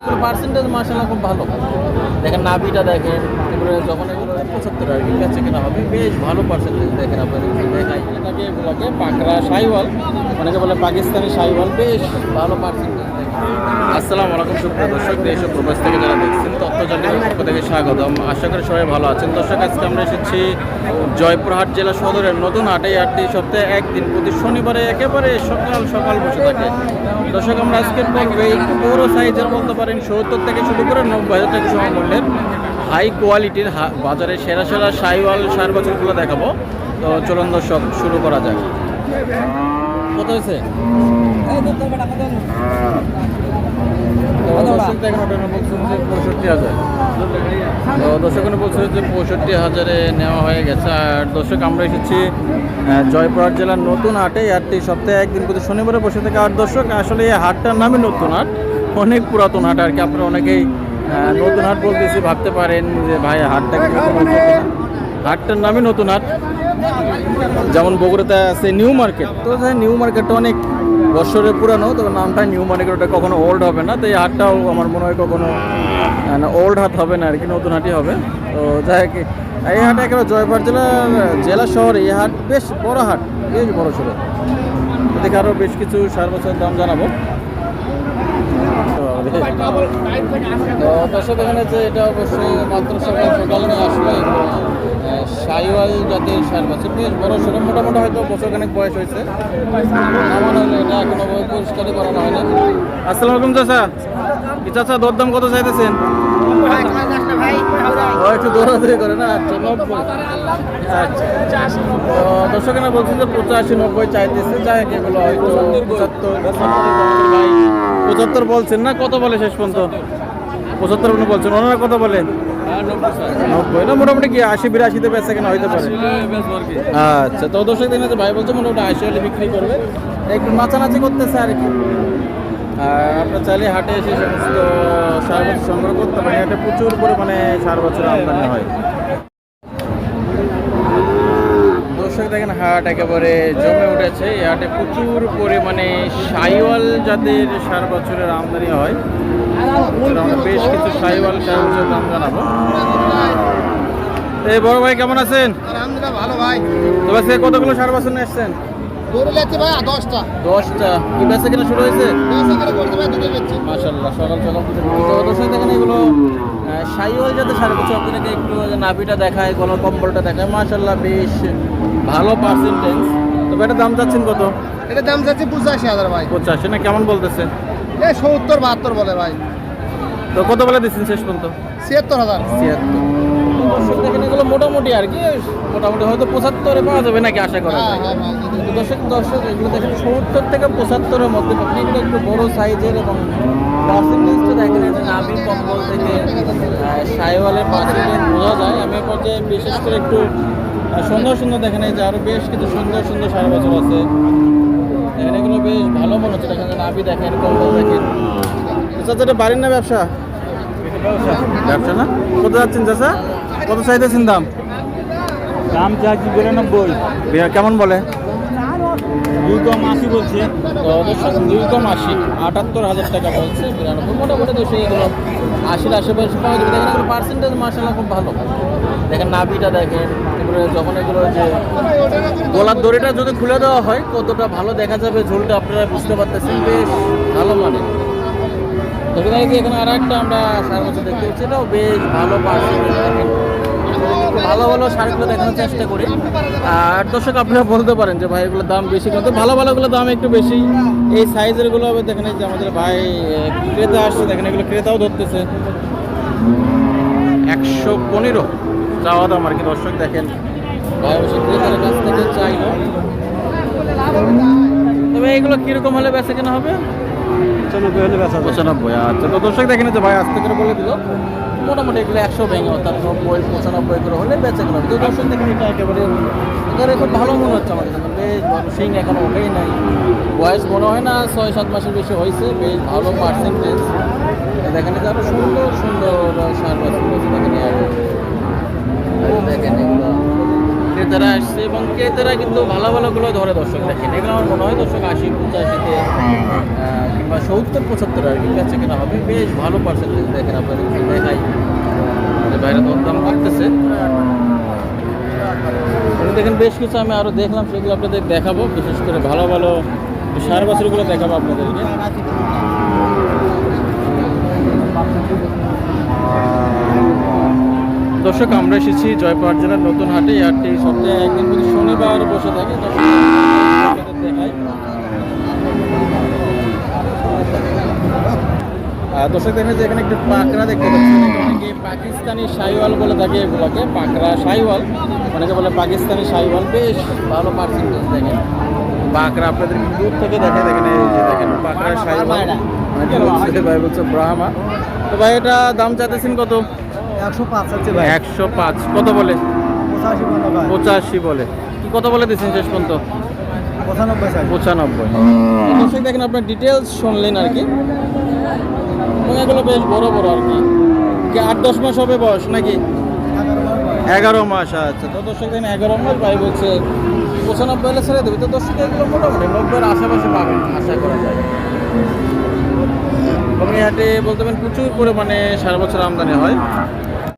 Percentage মাসাল্লাহ খুব ভালো। দেখেন নাভিটা দেখেন যখন এগুলো পঁচাত্তর আর কি, বেচে কেনা হবে, বেশ ভালো পার্সেন্টেজ দেখেন আপনাদের, দেখাই। এটাকে এগুলোকে পাকড়া সাইওয়াল, অনেকে বলে পাকিস্তানি সাইওয়াল, বেশ ভালো পার্সেন্টেজ আসসালামু আলাইকুম, সুপ্রিয় দর্শক, দেশ ও প্রবাস থেকে যারা দেখছেন জানিয়ে পক্ষ থেকে স্বাগতম। আশা করি সবাই ভালো আছেন। দর্শক, আজকে আমরা এসেছি জয়পুরহাট জেলা সদরের নতুন হাটে। হাটটি সপ্তাহে একদিন প্রতি শনিবারে একেবারে সকাল সকাল বসে থাকে। দর্শক, আমরা আজকে পর্বে একটু বড় সাইজের বলতে পারেন, সত্তর থেকে শুরু করে নব্বই হাজার টাকা সমমূল্যের হাই কোয়ালিটির বাজারে সেরা সেরা সাইওয়াল সার বছরগুলো দেখাবো। তো চলুন দর্শক, শুরু করা যাক। কত হয়েছে? দর্শক যে পঁয়ষট্টি হাজার। তো দর্শক বলছে যে পঁয়ষট্টি হাজারে নেওয়া হয়ে গেছে। আর দর্শক, আমরা এসেছি জয়পুরহাট জেলার নতুন হাটে। হাটটি সপ্তাহে একদিন প্রতি শনিবারে বসে থাকে। আর দর্শক, আসলে এই হাটটার নামই নতুন হাট। অনেক পুরাতন হাট আর কি। আপনারা অনেকেই নতুন হাট বলতেছি, ভাবতে পারেন যে, ভাই, হাটটা হাটটার নামই নতুন হাট। যেমন বগুড়াতে আছে নিউ মার্কেট। তো নিউ মার্কেটটা অনেক বছরের পুরানো তবে নামটা নিউ মার্কেট, ওটা কখনো ওল্ড হবে না, তো এই হাটটাও আমার মনে হয় কখনো ওল্ড হাট হবে না, আর কি, নতুন হাটই হবে। তো যাই হোক, এই হাট একেবারে জয়পুর জেলার জেলা শহর, এই হাট বেশ বড় হাট বেশ বড় ছিল এদিকে আরও বেশ কিছু সার বছর দাম জানাব। তো দর্শক এখানে যে এটা অবশ্যই মাত্র সকাল সকাল আসলে সাইওয়াল জাতের সার বছর বেশ বড় সড়ো মোটামুটি হয়তো বছর খানেক বয়স হয়েছে আমার এটা এখনও পরিষ্কারই করানো হয়নি আসসালামু আলাইকুম চাচা কি চাচা দরদাম কত চাইতেছেন একটু দৌড়াদৌড়ি করে না আচ্ছা নব্বই আচ্ছা তো দর্শক এখানে বলছে যে পঁচাশি নব্বই চাইতেছে যাই এগুলো হয়তো পঁচাত্তর পঁচাত্তর বলছেন না কত বলে শেষ পর্যন্ত পঁচাত্তর উনি বলছেন ওনারা কত বলেন নব্বই না মোটামুটি কি আশি বিরাশিতে বেচা কেনা হইতে পারে? আচ্ছা তো দর্শক দিন ভাই বলছে মোটামুটি আশি হলে বিক্রি করবে। একটু নাচানাচি করতেছে আর কি। আপনার চাইলে হাটে এসে সমস্ত সার বছর সংগ্রহ করতে পারেন হাটে প্রচুর পরিমাণে সার বছর আমদানি হয়। দর্শক দেখেন হাট একেবারে জমে উঠেছে। এই হাটে প্রচুর পরিমাণে সাইওয়াল জাতের সার বছরের আমদানি হয়। আমরা বেশ কিছু সাইওয়াল সার বছর দাম জানাব। এই বড় ভাই কেমন আছেন? আলহামদুলিল্লাহ ভালো ভাই। তবে সে কতগুলো সার নিয়ে এসছেন? গরু লেছে ভাই দশটা। দশটা। কি বেচা কিনা শুরু হয়েছে? দশ এগারো করতে ভাই দুটো বেচছি মাশাল্লাহ সকাল সকাল দর্শক দেখেন এগুলো সাইওয়াল যাতে সাড়ে বছর। আপনাকে একটু নাভিটা দেখায় কম্বলটা দেখায়। বেশ ভালো পার্সেন্টেজ তবে এটা দাম চাচ্ছেন কত? এটা দাম যাচ্ছে পঁচাশি হাজার ভাই। পঁচাশি না কেমন বলতেছে? এ সত্তর বাহাত্তর বলে ভাই। তো কত বলে দিচ্ছেন শেষ পর্যন্ত? ছিয়াত্তর হাজার। ছিয়াত্তর। দর্শক দেখেন এগুলো মোটামুটি আর কি মোটামুটি হয়তো পঁচাত্তরে পাওয়া যাবে নাকি আশা করা হ্যাঁ যায় হ্যাঁ। ভাই দর্শক দর্শক এগুলো দেখেন সত্তর থেকে পঁচাত্তরের মধ্যে আপনি একটু বড় সাইজের এবং পার্সেন্টেজটা দেখেন এই নাভি কম্বল থেকে সাইওয়ালের পার্সেন্টেজ বোঝা যায়। আমি পর্যায়ে বিশেষ করে একটু সুন্দর সুন্দর দেখেন এই যে আরও বেশ কিছু সুন্দর সুন্দর সারা বছর আছে। দেখেন এগুলো বেশ ভালো মনে হচ্ছে। দেখেন নাভি দেখেন কম্বল দেখেন। চাচা এটা বাড়ির না ব্যবসা? ব্যবসা না? কত যাচ্ছেন চাচা? কত চাইতেছেন দাম? দাম চাচ্ছি বিরানব্বই। বিয়া- কেমন বলে? দুই কম আশি বলছে, তো দুই কম আশি আটাত্তর হাজার টাকা বলছে, বিরানব্বই, মোটামুটি তো সেই এগুলো আশির আশেপাশে পাওয়া যাবে। দেখেন এগুলো পার্সেন্টেজ মার্শাল্লাহ খুব ভালো। দেখেন নাভিটা দেখেন, এগুলো যখন এগুলো যে গলার দড়িটা যদি খুলে দেওয়া হয়, কতটা ভালো দেখা যাবে ঝোলটা আপনারা বুঝতে পারতেছেন। বেশ ভালো মানে। তবে এখানে আর একটা আমরা সার দেখতে পাচ্ছি, এটাও বেশ ভালো পার্সেন্টেজ দেখেন ভালো ভালো শাড়িগুলো দেখানোর চেষ্টা করি। আর দর্শক, আপনারা বলতে পারেন যে ভাই, এগুলোর দাম বেশি কিন্তু ভালো ভালোগুলোর দাম একটু বেশি। এই সাইজেরগুলো হবে দেখেন যে আমাদের ভাই ক্রেতা আসছে, দেখেন এগুলো ক্রেতাও ধরতেছে। একশো পনেরো চাওয়া দাম আর কি, দর্শক দেখেন। ভাই তবে এগুলো কীরকম হলে বেচা কেনা হবে? পঁচানব্বই আচ্ছা। তো দর্শক দেখেন যে ভাই আস্তে করে বলে দিল, মোটামুটি এগুলো একশো ভেঙে তার নব্বই, পঁচানব্বই করে হলে বেঁচে গেল। তো দর্শক দেখেন এটা একেবারে একেবারে খুব ভালো মনে হচ্ছে আমার কাছে বেশ ভালো, সিং এখন ওঠেই নাই। বয়স মনে হয় না, ছয়, সাত মাসের বেশি হয়েছে। বেশ ভালো পার্সেন্টেজ দেখেন আরও সুন্দর সুন্দর সার আছে দেখেন দেখেন এগুলো। ক্রেতারা আসছে এবং ক্রেতারা কিন্তু ভালো ভালোগুলো ধরে দর্শক দেখেন। এগুলো আমার মনে হয় দর্শক আশি, পঁচাশিতে কিংবা সত্তর, পঁচাত্তর আর কি কাছে কেনা হবে। বেশ ভালো পার্সেন্টেজ দেখেন আপনাদের দেখাই। যে বাইরে দরদাম করতেছে দেখেন বেশ কিছু আমি আরও দেখলাম, সেগুলো আপনাদের দেখাবো। বিশেষ করে ভালো ভালো সার বছরগুলো দেখাবো আপনাদেরকে। দর্শক, আমরা এসেছি জয়পুরহাট জেলার নতুন হাটে। এই হাটটি সপ্তাহে একদিন প্রতি শনিবার বসে থাকে। দর্শক, দেখেন যে এখানে একটু পাকড়া দেখতে পাচ্ছেন অনেকে পাকিস্তানি শাহিওয়াল বলে থাকে এগুলোকে? পাকড়া শাহিওয়াল। অনেকে বলে পাকিস্তানি শাহিওয়াল। বেশ ভালো পার্সেন্টেজ দেখেন। পাকড়া আপনাদের দূর থেকে দেখে দেখেন এই যে, দেখেন পাকড়া বলছে, ভাই বলছে ব্রাহ্মা। তো ভাই, এটা দাম চাইতেছেন কত? একশো পাঁচ আছে একশো পাঁচ। কত বলে? পঁচাশি বলে কি কত বলে দিচ্ছেন শেষ পর্যন্ত? পঁচানব্বই দর্শক দেখেন আপনার ডিটেলস শুনলেন আর কি। এগুলো বেশ বড় বড় আর কি। কি আট দশ মাস হবে বয়স নাকি? এগারো মাস আচ্ছা। তো দর্শক দেখেন এগারো মাস ভাই বলছে পঁচানব্বই হলে ছেড়ে দেবে। তো দর্শক এগুলো মোটামুটি নব্বইয়ের আশেপাশে পাবেন আশা করা যায়। এবং বলতে পারেন প্রচুর পরিমাণে সারা বছর আমদানি হয়।